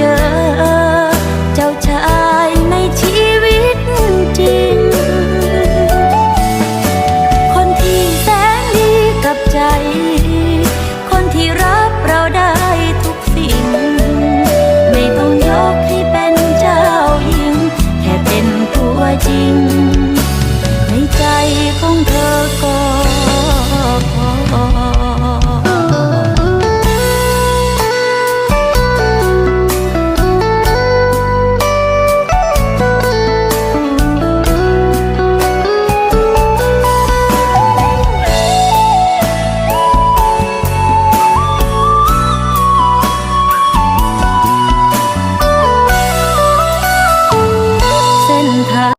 เจอ เจ้าชายในชีวิตจริง คนที่แสนดีกับใจ คนที่รับเราได้ทุกสิ่ง ไม่ต้องยกให้เป็นเจ้าหญิง แค่เป็นตัวจริง ค่ะ